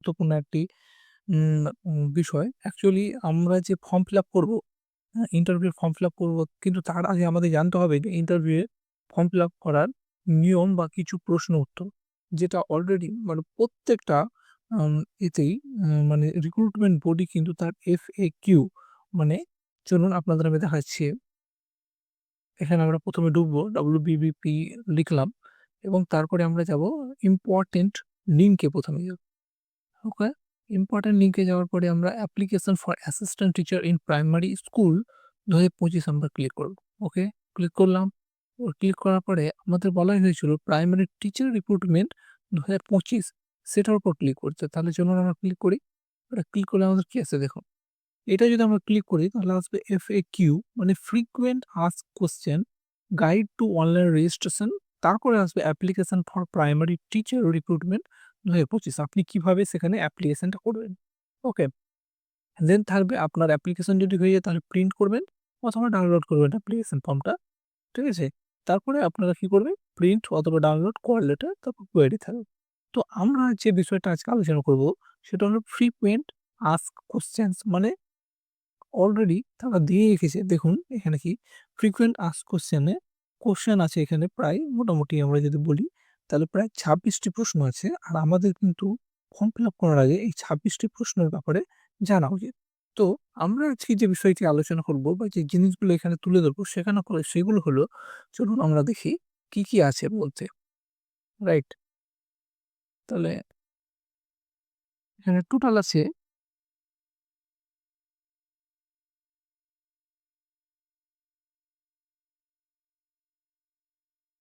গুরুত্বপূর্ণ একটি বিষয়। অ্যাকচুয়ালি আমরা যে ফর্ম ফিল আপ করব? ইন্টারভিউ ফর্ম ফিল আপ করব, কিন্তু তার আগে আমাদের জানতে হবে যে ইন্টারভিউয়ে ফর্ম ফিল আপ করার নিয়ম বা কিছু প্রশ্ন উত্তর। যেটা অলরেডি মানে প্রত্যেকটা এতেই মানে রিক্রুটমেন্ট বডি কিন্তু তার FAQ মানে চলুন আপনাদের আমি দেখাচ্ছি। এখানে আমরা ১ম এ ঢুকবো WBBP লিখলাম, এবং তারপরে আমরা যাব ইম্পোর্টেন্ট লিঙ্কে ১ম এ যাব। ওকে? ইম্পোর্টেন্ট লিঙ্কে যাওয়ার পরে আমরা application for assistant teacher in primary school ২০২৫ আমরা ক্লিক করব। ওকে? ক্লিক করলাম। ক্লিক করার পরে আমাদের বলাই হয়েছিল প্রাইমারি টিচার রিক্রুটমেন্ট ২০২৫ সেটার উপর ক্লিক করতে। তাহলে চলুন আমরা ক্লিক করি। এটা ক্লিক করলে আমাদের কি আছে দেখুন। এটা যদি আমরা ক্লিক করি, তাহলে আসবে এফ এ কিউ মানে frequent asked question guide to online registration তারপরে আসবে application for primary teacher recruitment ২০২৫ আপনি কীভাবে সেখানে অ্যাপ্লিকেশনটা করবেন। ওকে? দেন থাকবে আপনার অ্যাপ্লিকেশন যদি হয়ে যায় তাহলে প্রিন্ট করবেন অথবা ডাউনলোড করবেন অ্যাপ্লিকেশন ফর্মটা। ঠিক আছে? তারপরে আপনারা কি করবেন প্রিন্ট অথবা ডাউনলোড কল লেটার তারপর কোয়েরি থাকবে। তো আমরা যে বিষয়টা আজকে আলোচনা করব, সেটা হলো ফ্রিকোয়েন্ট আস্কড কোয়েশ্চেনস মানে অলরেডি তারা দিয়ে রেখেছে দেখুন, এখানে কি ফ্রিকোয়েন্ট আস্কড কোয়েশ্চেন এ কোয়েশ্চেন আছে এখানে প্রায় মোটামুটি আমরা যদি বলি তাহলে প্রায় ছাব্বিশটি প্রশ্ন আছে। আর আমাদের কিন্তু ফর্ম ফিল আপ করার আগে এই ছাব্বিশটি প্রশ্নের ব্যাপারে জানা উচিত। তো আমরা আজকে যে বিষয়টি আলোচনা করব বা যে জিনিসগুলো এখানে তুলে ধরবো সেখানে করে সেগুলো হলো চলুন আমরা দেখি কি, কি আছে বলতে। রাইট? তাহলে এখানে টোটাল আছে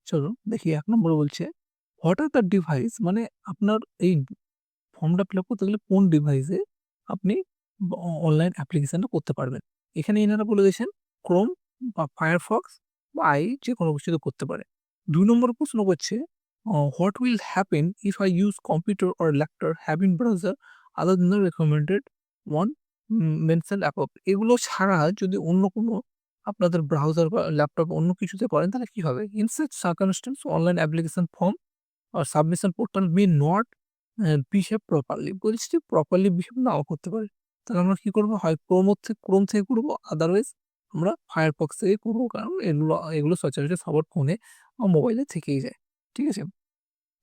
চলুন দেখি ১ নম্বরে বলছে হোয়াট আর দ্য ডিভাইস মানে আপনার এই ফর্মটা ফিল আপ করতে গেলে কোন ডিভাইসে আপনি অনলাইন অ্যাপ্লিকেশনটা করতে পারবেন। এখানে এনারা বলে দিয়েছেন ক্রোম বা Firefox বা i যেকোনো কিছুতে করতে পারে। দুই নম্বর প্রশ্ন করছে what will happen if I use computer or laptop having browser other than recommended one um app এগুলো ছাড়া যদি অন্য কোনো আপনাদের ব্রাউজার বা ল্যাপটপ অন্য কিছুতে করেন, তাহলে কী হবে? In such circumstance online application form submission portal may not uh behave properly বলছে প্রপারলি বিহেভ নাও করতে পারে। তাহলে আমরা কি করব হয় Chrome থে ক্রোম থেকে করব আদারওয়াইজ আমরা Firefox থেকে করব, কারণ এগুলো এগুলো সচরাচর সবার ফোনে বা মোবাইলে থেকেই যায়। ঠিক আছে?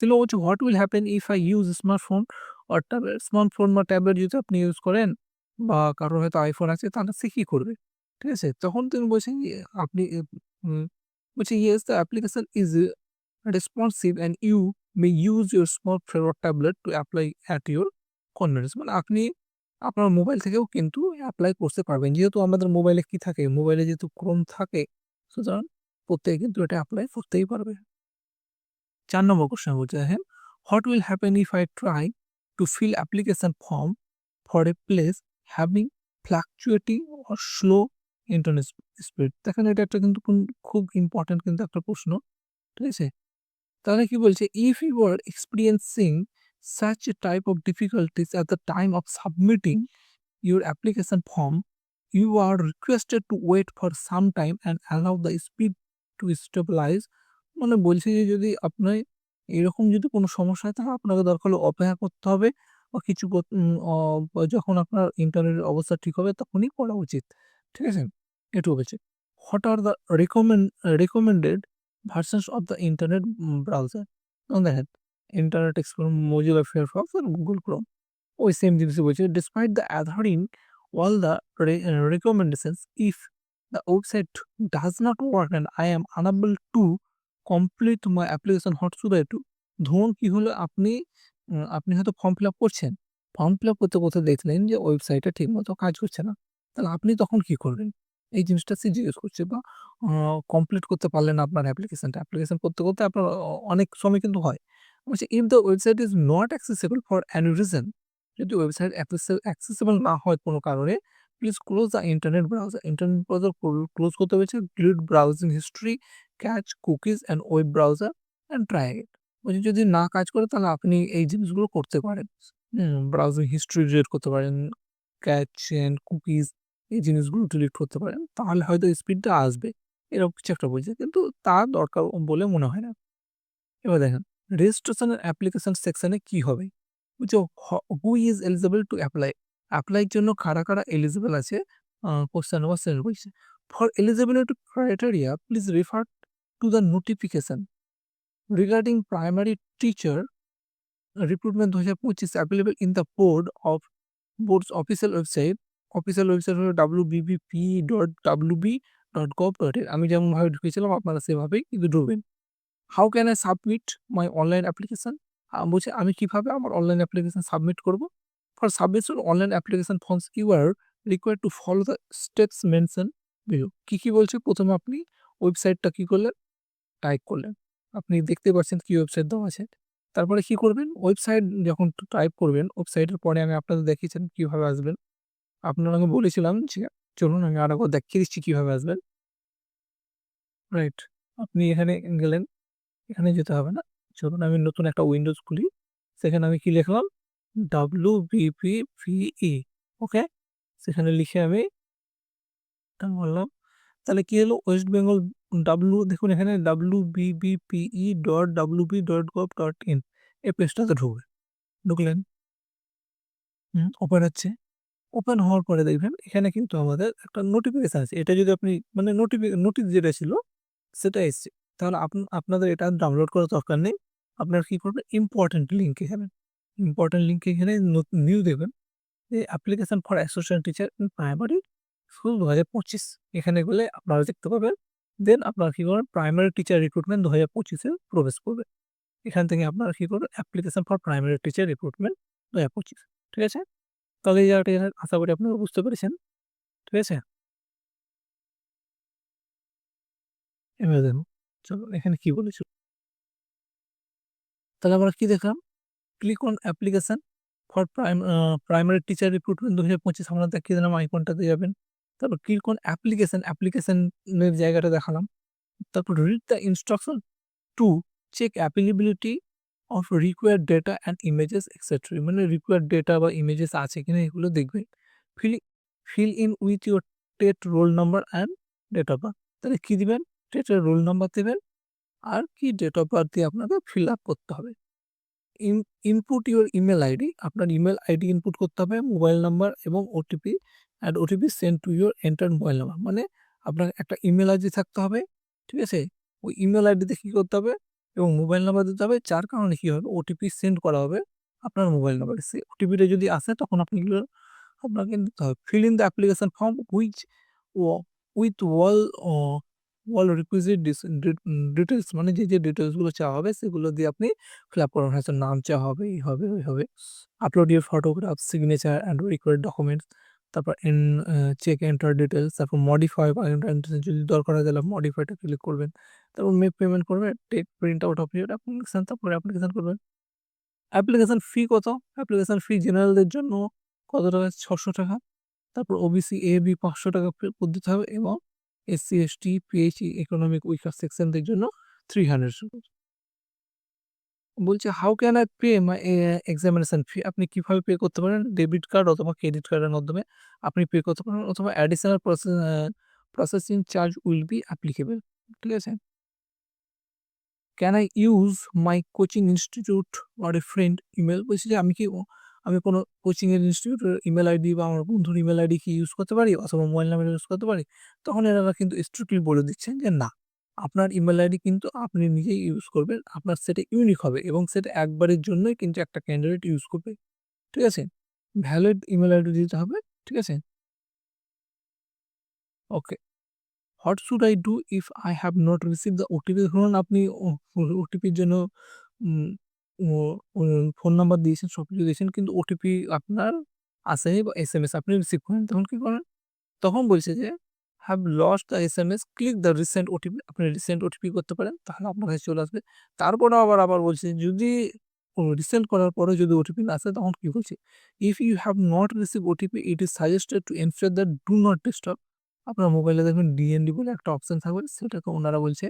তাহলে বলছে what will happen if I use smartphone or tablet smartphone বা ট্যাবলেট যদি আপনি ইউজ করেন বা কারোর হয়তো আইফোন আছে, তাহলে সে কী করবে? ঠিক আছে? তখন তিনি বলছেন আপনি বলছে yes the application is responsive and you may use your smartphone or tablet to apply at your convenience মানে আপনি আপনার মোবাইল থেকেও কিন্তু অ্যাপ্লাই করতে পারবেন। যেহেতু আমাদের মোবাইলে কি থাকে? মোবাইলে যেহেতু Chrome থাকে, সুতরাং প্রত্যেকে কিন্তু এটা অ্যাপ্লাই করতেই পারবে। চার নম্বর কোয়েশ্চেন বলছে দেখেন what will happen if I try to fill application form for a place having fluctuating or slow internet speed দেখেন, এটা একটা কিন্তু খুব ইম্পোর্টেন্ট কিন্তু একটা প্রশ্ন। ঠিক আছে? তাহলে কি বলছে if you are experiencing such a type of difficulties at the time of submitting your application form, you are requested to wait for some time and allow the speed to stabilize মানে বলছে যে যদি আপনি এরকম যদি কোনো সমস্যা হয় তাহলে আপনাকে দরকার হলে অপেক্ষা করতে হবে বা কিছু যখন আপনার ইন্টারনেটের অবস্থা ঠিক হবে তখনই করা উচিত। ঠিক আছে? এটুকু বলছে। What are the recommend recommended versions of the internet browser দেখেন ইন্টারনেট এক্সপ্লোরার, Mozilla Firefox আর গুগল ক্রোম ওই সেম জিনিসই বলছে despite the adhering all the if the website does not work and I am unable to complete my application what should I do? ধরুন কী হলো আপনি আপনি হয়তো ফর্ম ফিল আপ করছেন। ফর্ম ফিল আপ করতে, করতে দেখলেন যে ওয়েবসাইটটা ঠিকমতো কাজ করছে না। তাহলে আপনি তখন কি করবেন? এই জিনিসটা জিজ্ঞেস করছে বা কমপ্লিট করতে পারলেন না আপনার অ্যাপ্লিকেশনটা। অ্যাপ্লিকেশন করতে, করতে আপনার অনেক সময় কিন্তু হয়। বলছে if the website is not accessible for any reason যদি ওয়েবসাইট অ্যাক্সেসে অ্যাক্সেসিবল না হয় কোনো কারণে please close the internet browser internet browser close close করতে বলছে delete browsing history, cache cookies and web browser and try again বলছে যদি না কাজ করে তাহলে আপনি এই জিনিসগুলো করতে পারেন। ব্রাউজিং হিস্ট্রি ডিলিট করতে পারেন, ক্যাচ অ্যান্ড কুকিজ এই জিনিসগুলো ডিলিট করতে পারেন। তাহলে হয়তো স্পিডটা আসবে। এরকম কিছু একটা বলছে কিন্তু তা দরকার বলে মনে হয় না। এবার দেখেন রেজিস্ট্রেশন এর অ্যাপ্লিকেশন সেকশনে কি হবে? বলছে who is eligible to apply? অ্যাপ্লাইয়ের জন্য কারা, কারা এলিজিবল আছে? আ কোয়েশ্চেন নাম্বার 7 বলছে। For eligibility criteria please refer to the notification regarding primary teacher recruitment 2025 available in the board of boards official website. Official website হলো wbbp.wb.gov.in আমি যেমনভাবে ঢুকেছিলাম আপনারা সেভাবেই কিন্তু ঢুকবেন। How can I submit my online application? বলছে আমি কীভাবে আমার অনলাইন অ্যাপ্লিকেশন সাবমিট করব? For submission online application forms you are required to follow the steps mention below. কী কী বলছে? প্রথমে আপনি ওয়েবসাইটটা কী করলেন? টাইপ করলেন। আপনি দেখতে পাচ্ছেন কি ওয়েবসাইট দেওয়া আছে। তারপরে কি করবেন? ওয়েবসাইট যখন টাইপ করবেন, ওয়েবসাইটের পরে আমি আপনাদের দেখিয়েছেন কীভাবে আসবেন। আপনাকে বলেছিলাম যে, চলুন আমি আরেকবার দেখিয়ে দিচ্ছি কীভাবে আসবেন। রাইট। আপনি এখানে গেলেন। এখানে যেতে হবে না। চলুন আমি নতুন একটা উইন্ডোজ খুলি। সেখানে আমি কি লিখলাম? wbbpe ওকে? সেখানে লিখে আমি বললাম। তাহলে কি হলো? ওয়েস্ট বেঙ্গল ডাব্লু দেখুন এখানে wbbpe.wb.gov.in এই পেজটাতে ঢুকবে ঢুকলেন। ওপেন হচ্ছে। ওপেন হওয়ার পরে দেখবেন, এখানে কিন্তু আমাদের একটা নোটিফিকেশন আছে। এটা যদি আপনি মানে নোটিফি নোটিস যেটা ছিল, সেটা এসছে। তাহলে আপ আপনাদের এটা ডাউনলোড করার দরকার নেই। আপনারা কী করবেন? ইম্পোর্টেন্ট লিঙ্কে যাবেন। ইম্পোর্টেন্ট লিঙ্কে এখানে নিউ দেবেন। যে application for associate teacher in primary school 2025 এখানে গেলে আপনারা দেখতে পাবেন। দেন আপনারা কী করবেন? প্রাইমারি টিচার রিক্রুটমেন্ট দু হাজার পঁচিশে প্রবেশ করবে এখান থেকে আপনারা কী করবেন? Application for primary teacher recruitment 2025 ঠিক আছে? তাহলে এই জায়গাটা আশা করি আপনারা বুঝতে পেরেছেন। ঠিক আছে? এবার চলুন এখানে কি বলেছে? তাহলে আমরা কি দেখলাম? Click on application for prime primary teacher recruitment 2025 আমরা দেখিয়ে দিলাম আইকনটাতে যাবেন। তারপর ক্লিক অন অ্যাপ্লিকেশন, অ্যাপ্লিকেশনের জায়গাটা দেখালাম। তারপর read the instruction to check applicability of required data and images etcetera মানে রিকোয়ার্ড ডেটা বা ইমেজেস আছে কিনা এগুলো দেখবেন। Fill fill in with your TET roll number and date of birth. তাহলে কী দিবেন? টেটের রোল নাম্বার দেবেন আর কি ডেট অফ বার্থ দিয়ে আপনাকে ফিল আপ করতে হবে। In input your email ID আপনার ইমেল আইডি ইনপুট করতে হবে, মোবাইল নাম্বার এবং OTP and OTP send to your enter mobile number. মানে আপনার একটা ইমেল আইডি থাকতে হবে। ঠিক আছে? ওই ইমেইল আইডিতে কী করতে হবে? এবং মোবাইল নাম্বার দিতে হবে। যার কারণে কী হবে? ওটিপি সেন্ড করা হবে আপনার মোবাইল নাম্বারে। সেই ওটিপিটা যদি আসে তখন আপনি আপনাকে দিতে হবে। Fill in the application form which O with all all requisite details মানে যে, যে ডিটেলসগুলো চাওয়া হবে সেগুলো দিয়ে আপনি ফিল আপ করবেন। হয়তো নাম চাওয়া হবে, এই হবে, ওই হবে। Upload your photograph, signature and required documents. তারপর এন চেক এন্টার ডিটেলস তারপর মডিফাই বা যদি দরকার হয় তাহলে মডিফাইটা ক্লিক করবেন। তারপর মেক পেমেন্ট করবেন। Take print out of your application তারপরে অ্যাপ্লিকেশন করবেন। অ্যাপ্লিকেশান ফি কত? অ্যাপ্লিকেশন ফি জেনারেলদের জন্য কত টাকা? ৳৬০০ তারপর ওবিসি, এ-বি পাঁচশো টাকা দিতে হবে এবং SC, ST, PHE, economic weaker সেকশনদের জন্য $300 বলছে how can I pay my examination fee? আপনি কীভাবে পে করতে পারেন? ডেবিট কার্ড অথবা ক্রেডিট কার্ডের মাধ্যমে আপনি পে করতে পারেন অথবা additional processing uh processing charge will be applicable. ঠিক আছে? Can I use my coaching institute or a friend email? বলছে যে, আমি কি, আমি কোনো কোচিং এর ইনস্টিটিউটের ইমেইল আইডি বা আমার বন্ধুর ইমেইল আইডি কি ইউজ করতে পারি? অথবা মোবাইল নাম্বার ইউজ করতে পারি? তখন এনারা কিন্তু স্ট্রিক্টলি বলে দিচ্ছেন যে, না। আপনার ইমেল আইডি কিন্তু আপনি নিজেই ইউজ করবেন। আপনার সেটা ইউনিক হবে এবং সেটা একবারের জন্যই কিন্তু একটা ক্যান্ডিডেট ইউজ করবে। ঠিক আছে? ভ্যালিড ইমেল আইডি দিতে হবে। ঠিক আছে? Okay. What should I do if I have not receive the OTP? ধরুন আপনি ওটিপির জন্য ফোন নাম্বার দিয়েছেন, সব কিছু দিয়েছেন কিন্তু ওটিপি আপনার আসেনি বা এস এম এস আপনি রিসিভ করেন। তখন কী করেন? তখন বলছে যে have lost the S M S click the resend OTP. আপনি রিসেন্ট ওটিপি করতে পারেন। তাহলে আপনার কাছে চলে আসবে। তারপরেও আবার, আবার বলছে যদি রিসেন্ট করার পরে যদি ওটিপি না আসে তখন কী বলছে? If you have not received OTP it is suggested to ensure that do not disturb. আপনার মোবাইলে দেখবেন ডিএনডি বলে একটা অপশান থাকবে সেটাকে ওনারা বলছে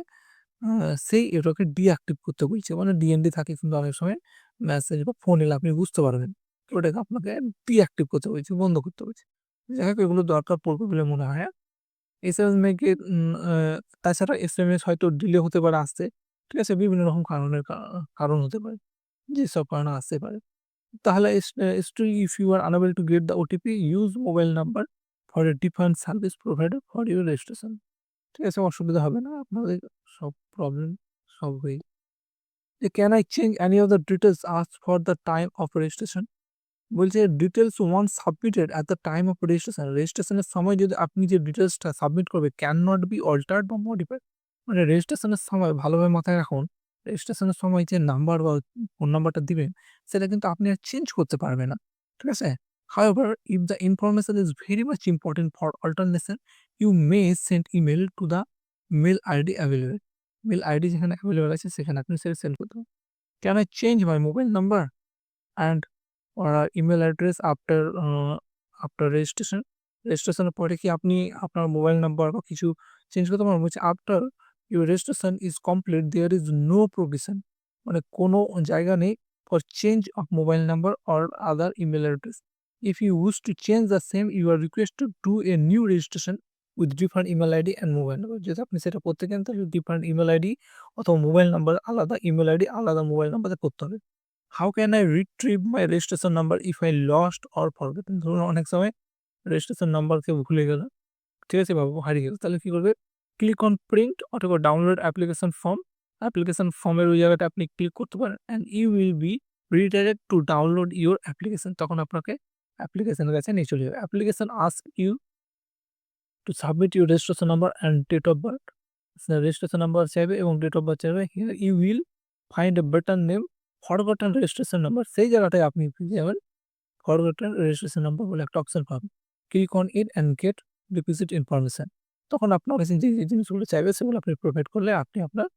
সেই এটাকে ডিঅ্যাক্টিভ করতে বলছে। মানে ডিএনডি থাকে কিন্তু অনেক সময় মেসেজ বা ফোন এলে আপনি বুঝতে পারবেন। ওটাকে আপনাকে ডিঅ্যাক্টিভ করতে বলছে, বন্ধ করতে বলছে। যাই হোক এগুলো দরকার পড়বে বলে মনে হয়। এসএমএস মেকে তাছাড়া এসএমএস হয়তো ডিলে হতে পারে আসতে। ঠিক আছে? বিভিন্ন রকম কারণের কারণ হতে পারে। যেসব কারণে আসতে পারে। তাহলে if you are unable to get the OTP use mobile number for a different service provider for your registration ঠিক আছে অসুবিধা হবে না, আপনাদের সব প্রবলেম সলভ হয়ে can I change any of the details as for the time of registration বলছে details once submitted at the time of registration রেজিস্ট্রেশনের সময় যদি আপনি যে ডিটেলসটা সাবমিট করবে ক্যান নট বি অল্টার্ড বা মডিফাইড মানে রেজিস্ট্রেশনের সময় ভালোভাবে মাথায় রাখুন রেজিস্ট্রেশনের সময় যে নাম্বার বা ফোন নাম্বারটা দিবেন সেটা কিন্তু আপনি আর চেঞ্জ করতে পারবেন না ঠিক আছে However, if the information is very much important for alternation, you may send email to the mail ID available. Mail ID যেখানে অ্যাভেলেবেল আছে সেখানে আপনি সেটা সেন্ড করতে পারেন Can I change my mobile number and email address after uh, after registration? রেজিস্ট্রেশনের পরে কি আপনি আপনার মোবাইল নাম্বার বা কিছু চেঞ্জ করতে পারবেন বলছে after your registration is complete there is no provision মানে কোনো জায়গা নেই for change of mobile number or other email address you wish to change the same, you are requested to do a new registration with different email ID and mobile number. যদি আপনি সেটা করতে চান তাহলে ডিফারেন্ট ইমেল আইডি অথবা mobile number আলাদা email ID আলাদা mobile নাম্বারে করতে হবে how can I retrieve my registration number if I lost or forget ধরুন অনেক সময় রেজিস্ট্রেশন নাম্বারকে ভুলে গেল। ঠিক আছে বাবু, হারিয়ে গেল তাহলে কী করবে? ক্লিক অন প্রিন্ট অথবা ডাউনলোড অ্যাপ্লিকেশন ফর্ম অ্যাপ্লিকেশন ফর্মের ওই জায়গাটা আপনি ক্লিক করতে পারেন and you will be redirect to download your application তখন আপনাকে অ্যাপ্লিকেশনের কাছে নিয়ে চলে যাবে। Application ask you to submit your registration number and date of birth registration number চাইবে এবং ডেট অফ বার্থ চাইবে। Here you will find a better name forgotten registration number সেই জায়গাটায় আপনি যাবেন ফরগটন রেজিস্ট্রেশন নাম্বার বলে একটা অপশন পাবেন। Click on it and get requisite information তখন আপনার কাছে যে জিনিসগুলো চাইবে সেগুলো আপনি প্রোভাইড করলে আপনি আপনার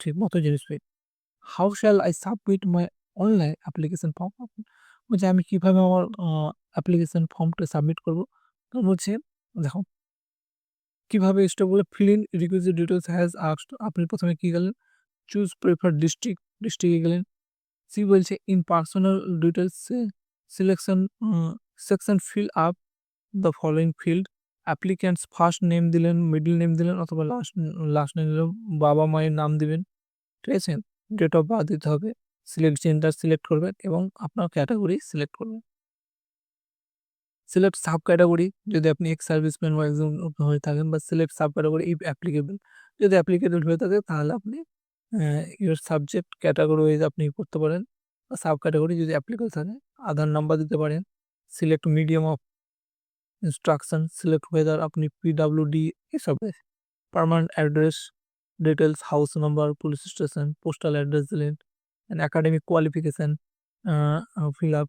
ঠিক মতো জিনিস পেয়ে how shall I submit my online application form বলছে, আমি কীভাবে আমার অ্যাপ্লিকেশন ফর্মটা সাবমিট করব? তো বলছে, দেখো, কীভাবে স্টেপ বলে fill in requisite details has আপনি প্রথমে কী গেলেন? চুজ প্রেফার ডিস্ট্রিক্ট ডিস্ট্রিক্টে গেলেন। সি বলছে in personal details selection section fill up the following field applicants first name দিলেন মিডল নেম দিলেন অথবা লাস্ট লাস্ট নেম দিলেন, বাবা মায়ের নাম দিবেন। ঠিক আছে? ডেট অফ বার্থ দিতে হবে। সিলেক্ট জেন্ডার সিলেক্ট করবেন এবং আপনার ক্যাটাগরি সিলেক্ট করবেন। সিলেক্ট সাব ক্যাটাগরি যদি আপনি এক্স সার্ভিসম্যান বা একজন হয়ে থাকেন বা select sub category if applicable যদি অ্যাপ্লিকেবল হয়ে থাকে, তাহলে আপনি ইউর সাবজেক্ট ক্যাটাগরি ওয়াইজ আপনি করতে পারেন। সাব ক্যাটাগরি যদি অ্যাপ্লিকেবল থাকে, আধার নাম্বার দিতে পারেন। Select medium of instruction select whether আপনি পিডাব্লিউডি এসব permanent address details house number police station postal address দিলেন। And academic qualification fill up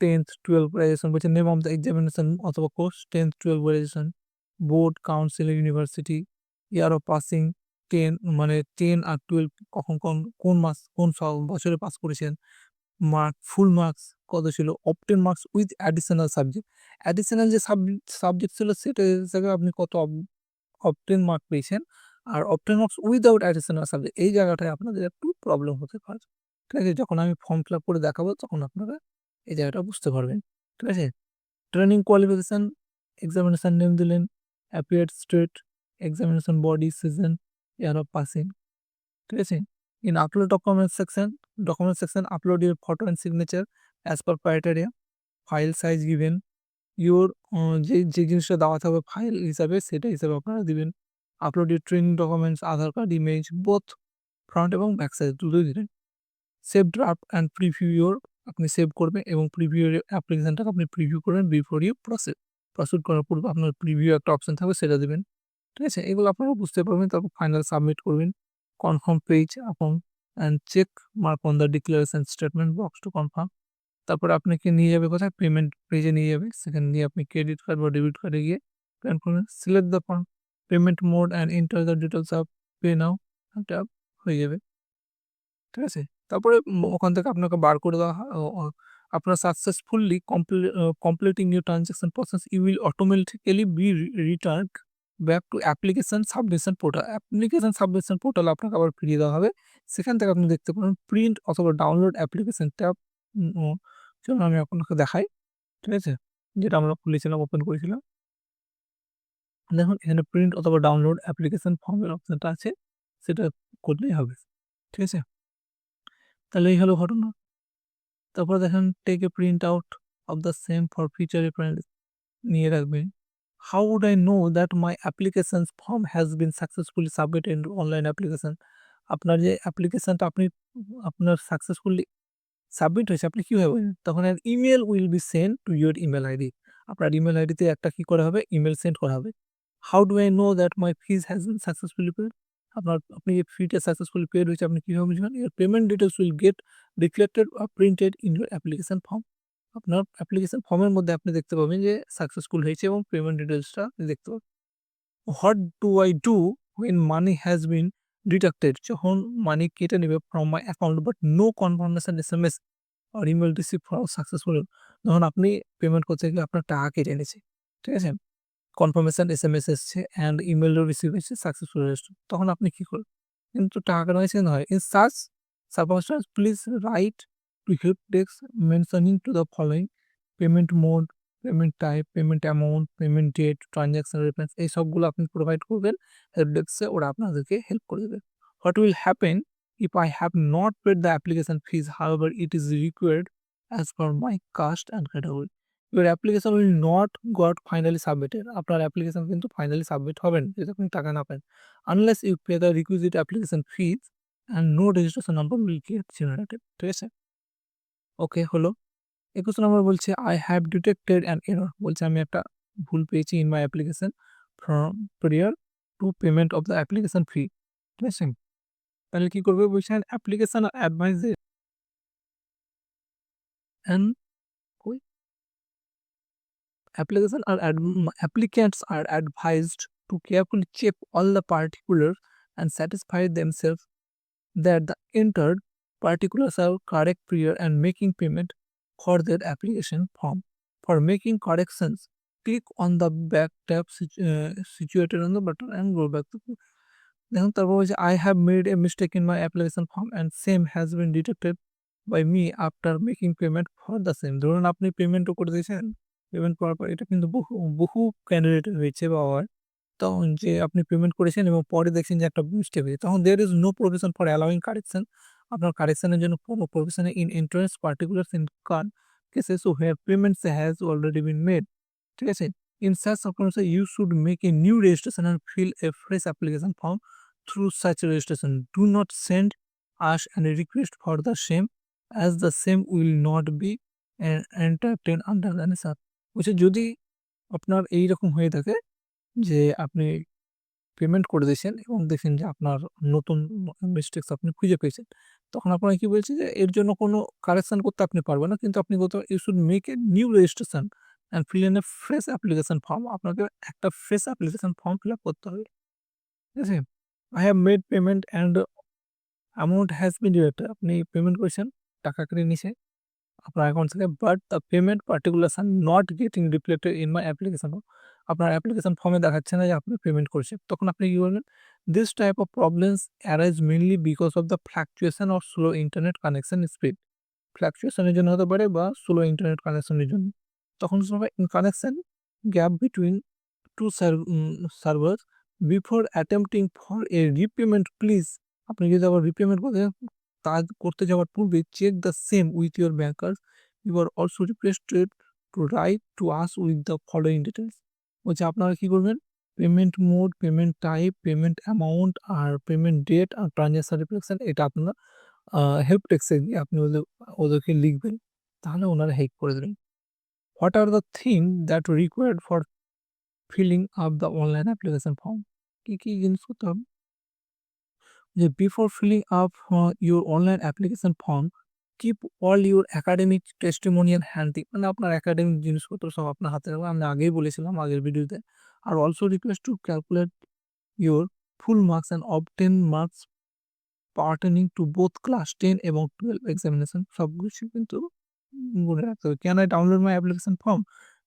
tenth twelve graduation বলছে নেম অফ দ্য এক্সামিনেশন অথবা course tenth twelve graduation board council university year of passing ten মানে ten আর twelve কখন কোন কোন মাস, কোন বছরে পাস করেছেন? মার্ক, ফুল মার্কস কত ছিল? Obtained marks with additional subject. Additional যে সাবজেক্ট ছিল সেটা হিসাবে আপনি কত অপটেন মার্ক পেয়েছেন? আর obtained marks without additional subject, এই জায়গাটায় আপনাদের একটু প্রবলেম হতে পারে। ঠিক আছে? যখন আমি ফর্ম ফিল আপ করে দেখাবো, তখন আপনারা এই জায়গাটা বুঝতে পারবেন। ঠিক আছে? ট্রেনিং কোয়ালিফিকেশান, এক্সামিনেশান নেম দিলেন appear state, examination body session of passing ঠিক আছে in upload document section document section upload your photo and signature as per criteria file size given your যে যে জিনিসটা দেওয়া থাকবে ফাইল হিসাবে সেটা হিসাবে আপনারা দিবেন। Upload your training documents Aadhaar card image both front এবং ব্যাক সাইড দুটোই দিলেন save draft and preview your আপনি সেভ করবেন এবং প্রিভিউ অ্যাপ্লিকেশানটাকে আপনি প্রিভিউ করবেন বিফোর ইউ প্রসেস প্রসিড করার পূর্বে আপনার প্রিভিউ একটা অপশন থাকবে সেটা দেবেন। ঠিক আছে? এগুলো আপনারা বুঝতে পারবেন। তারপর ফাইনাল সাবমিট করবেন। Confirm page upon and check mark on the declaration statement box to confirm তারপরে আপনাকে নিয়ে যাবে কোথায়? পেমেন্ট পেজে নিয়ে যাবে। সেখানে নিয়ে আপনি ক্রেডিট কার্ড বা ডেবিট কার্ডে গিয়ে পেমেন্ট করবেন। Select the form payment mode and enter the details of pay now এটা হয়ে যাবে। ঠিক আছে? তারপরে ওখান থেকে আপনাকে বার করে দেওয়া আপনার successfully completing your transaction process you will automatically be return back to application submission portal. Application submission portal আপনাকে আবার ফিরিয়ে দেওয়া হবে। সেখান থেকে আপনি দেখতে পারেন প্রিন্ট অথবা ডাউনলোড অ্যাপ্লিকেশন ট্যাব চলুন আমি আপনাকে দেখাই। ঠিক আছে? যেটা আমরা খুলেছিলাম, ওপেন করেছিলাম। দেখুন, এখানে প্রিন্ট অথবা ডাউনলোড অ্যাপ্লিকেশন ফর্মের অপশানটা আছে, সেটা করলেই হবে। ঠিক আছে? তাহলে এই হলো ঘটনা। তারপরে দেখেন take a print out of the same for future নিয়ে রাখবেন। How would I know that my application form has been successfully submit in online application আপনার যে অ্যাপ্লিকেশনটা আপনি, আপনার সাকসেসফুলি সাবমিট হয়েছে, আপনি কীভাবে বলবেন তখন আর email will be send to your email ID আপনার ইমেল আইডিতে একটা কী করা হবে? ইমেল সেন্ড করা হবে। How do I know that my fees has been successfully paid আপনার, আপনি যে ফিটা সাকসেসফুলি পেড হয়েছে, আপনি কীভাবে বুঝবেন? Your payment details will get reflected or printed in your application form আপনার অ্যাপ্লিকেশন ফর্মের মধ্যে আপনি দেখতে পাবেন যে সাকসেসফুল হয়েছে এবং পেমেন্ট ডিটেলসটা দেখতে পাবেন। What do I do when money has been deducted যখন মানি কেটে নেবে from my account but no confirmation S M S or email receive for successful যখন আপনি পেমেন্ট করতে গেলে আপনার টাকা কেটে এনেছে ঠিক আছে? কনফার্মেশন এস এম এস এসছে অ্যান্ড ইমেলও রিসিভ হয়েছে সাকসেসফুল হয়েছে। তখন আপনি কী করবেন কিন্তু টাকা কেন নয় in search circumstances please write to help desk mentioning to the following payment mode payment type payment amount payment date transaction reference এই সবগুলো আপনি প্রোভাইড করবেন হেল্প ডেস্কে ওরা আপনাদেরকে হেল্প করে দেবে what will happen if I have not paid the application fees, however, it is required as per my caste and category. Your application will not got finally submitted. আপনার application কিন্তু finally submit হবেন যদি আপনি টাকা না পান unless you pay the requisite application fees and no registration number will get generated ঠিক আছে ওকে হলো। একুশ নম্বর বলছে I have detected an error বলছে, আমি একটা ভুল পেয়েছি in my application from prior to payment of the application fee ঠিক আছে তাহলে কি করবে? বলছেন অ্যাপ্লিকেশন অ্যাডভাইজে and application are applicants are advised to carefully check all the particulars and satisfy themselves that the entered particulars are correct prior and making payment for their application form. For making corrections, click on the back tab situ- uh, situated on the button and go back to দেখুন তারপর বলছে I have made a mistake in my application form and same has been detected by me after making payment for the same ধরুন আপনি পেমেন্টও করে দিয়েছেন payment করার পর এটা কিন্তু বহু বহু ক্যান্ডিডেট হয়েছে বা হয় তখন যে আপনি পেমেন্ট করেছেন এবং পরে দেখছেন যে একটা মিস্টেক হয়েছে তখন there is no provision for allowing correction আপনার কারেকশনের জন্য কোনো provision in interest particular in car cases O here payments has already been made ঠিক আছে? In such circumstances you should make a new registration and fill a fresh application form through such registration. Do not send us any request for the same, as the same will not be en- entertained under the বলছে যদি আপনার এই রকম হয়ে থাকে যে আপনি payment করে দিয়েছেন এবং দেখেন যে আপনার নতুন মিস্টেক্স আপনি খুঁজে পেয়েছেন, তখন আপনারা কি বলছে যে এর জন্য কোনো কারেকশান করতে আপনি পারবেন না। কিন্তু আপনি কত you should make a new registration and fill in a fresh application form আপনাকে একটা fresh application form fill up করতে হবে। ঠিক আছে? I have made payment and amount has been deducted আপনি পেমেন্ট করেছেন, টাকা কেটে নিছে আপনার অ্যাকাউন্ট থেকে but the payment particulars are not getting reflected in my application আপনার অ্যাপ্লিকেশন ফর্মে দেখাচ্ছে না যে আপনি পেমেন্ট করেছেন তখন আপনি কী বলবেন this type of problems arise mainly because of the fluctuation of slow internet connection speed ফ্ল্যাকচুয়েশনের জন্য হতে পারে বা স্লো ইন্টারনেট কানেকশনের জন্য। তখন connection gap between to server before attempting for a repayment please আপনি যদি আবার রিপেমেন্ট করতে তা করতে যাওয়ার পূর্বে check the same with your bankers you are also requested to write to us with the following details বলছে আপনারা কী করবেন? Payment mode payment type payment amount আর পেমেন্ট ডেট আর ট্রানজ্যাকশন রিফ্লেকশন এটা আপনারা হেল্প গিয়ে আপনি ওদের, ওদেরকে লিখবেন। তাহলে ওনারা হেল্প করে দেবেন। What are the thing that required for filling up the online application form কী কী জিনিস করতে হবে? যে before filling up your online application form keep all your academic testimonial handing মানে আপনার একাডেমিক জিনিসপত্র সব আপনার হাতে রাখবেন আমি আগেই বলেছিলাম আগের ভিডিওতে। আর also request to calculate your full marks and obtain marks pertaining to both class ten এবং টুয়েলভ এক্সামিনেশন সব কিছু কিন্তু মনে রাখতে হবে। Can I download my application form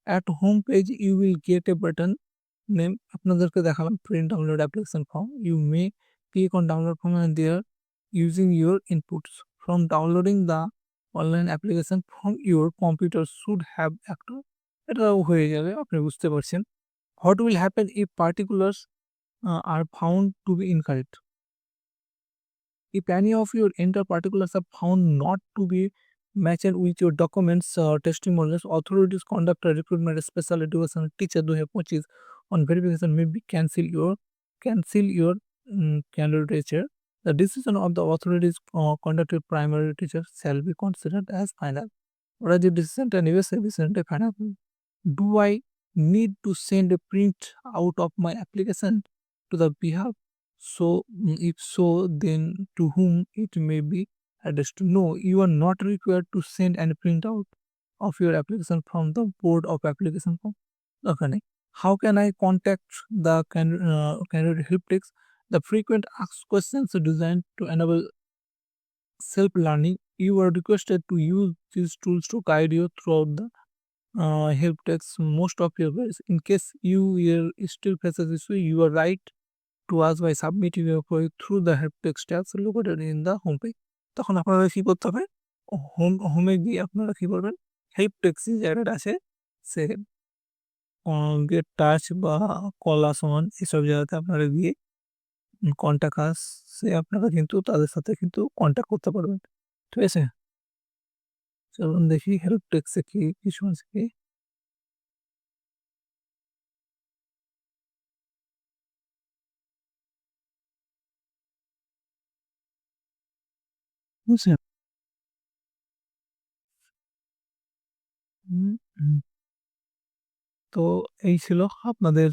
at home page you will get a button name আপনাদেরকে দেখালাম print download application form you may click on download from and there using your inputs from downloading the online application from your computer should have একটা এটাও হয়ে যাবে আপনি বুঝতে পারছেন what will happen if particulars are found to be incorrect if any of your enter particulars are found not to be matched with your documents or testimonials. Authorities conduct a recruitment, special education teacher 2025 on verification may be cancel your cancel your um, candidature. The decision of the authorities uh, conducted primary teacher shall be considered as final. Or the decision and US service and a final. Do I need to send a print out of my application to the behalf? So, mm, if so, then to whom it may be addressed? No, you are not required to send and print out of your application from the board of application form. Okay. How can I contact the uh, candidate help desk? the frequent asked questions are designed to enable self learning you are requested to use these tools to guide you throughout the uh, help desk most of your queries. In case you are still faces issue, you are right to ask by submitting your query through the help desk tabs located in the home page. তখন আপনারা কি করতে হবে home হোমে গিয়ে আপনারা কি করবেন হেল্প ডেস্ক যে জায়গাটা আছে সে গেট টাচ বা কলা সমান এসব জায়গাতে আপনারা গিয়ে কন্ট্যাক্ট আস সে আপনারা কিন্তু তাদের সাথে কিন্তু কন্ট্যাক্ট করতে পারবেন। ঠিক আছে? চলুন দেখি হেল্প ডেস্কে কি কিছু আছে কি? বুঝছেন হুম, হুম। তো এই ছিল আপনাদের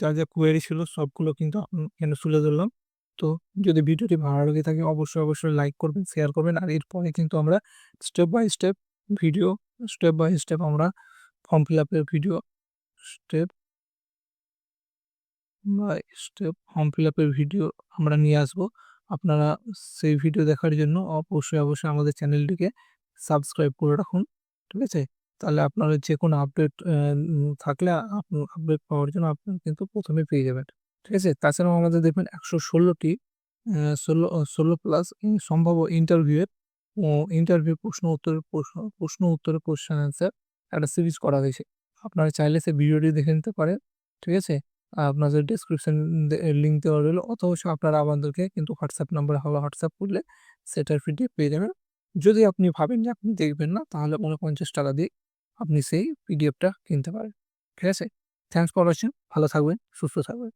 যা যা কোয়েরি ছিল সবগুলো কিন্তু এখানে তুলে ধরলাম। তো যদি ভিডিওটি ভালো লেগে থাকে অবশ্যই অবশ্যই লাইক করবেন শেয়ার করবেন। আর এরপরে কিন্তু আমরা step by step video step by step আমরা ফর্ম ফিল আপের video step by step form fill আপের ভিডিও আমরা নিয়ে আসব। আপনারা সেই ভিডিও দেখার জন্য অবশ্যই অবশ্যই আমাদের চ্যানেলটিকে সাবস্ক্রাইব করে রাখুন, ঠিক আছে? তাহলে আপনার যে কোনো আপডেট থাকলে আপডেট পাওয়ার জন্য আপনি কিন্তু প্রথমে পেয়ে যাবেন। ঠিক আছে? তাছাড়াও আমাদের দেখবেন একশো ষোলোটি ষোলো ষোলো প্লাস সম্ভাব্য ইন্টারভিউয়ের ইন্টারভিউ প্রশ্ন উত্তরের প্রশ্ন প্রশ্ন উত্তরের কোশ্চেন অ্যান্সার একটা সিরিজ করা হয়েছে। আপনারা চাইলে সে ভিডিওটি দেখে নিতে পারেন। ঠিক আছে? আপনাদের ডিসক্রিপশন লিঙ্ক দেওয়া রইল। অথবা আপনারা আমাদেরকে কিন্তু হোয়াটসঅ্যাপ নাম্বার হলো হোয়াটসঅ্যাপ করলে সেটার পিডিএফ পেয়ে যাবেন। যদি আপনি ভাবেন যে আপনি দেখবেন না, তাহলে উনপঞ্চাশ টাকা দিয়ে আপনি সেই পিডিএফটা কিনতে পারেন। ঠিক আছে? থ্যাংকস ফর ওয়াচিং ভালো থাকবেন সুস্থ থাকবেন।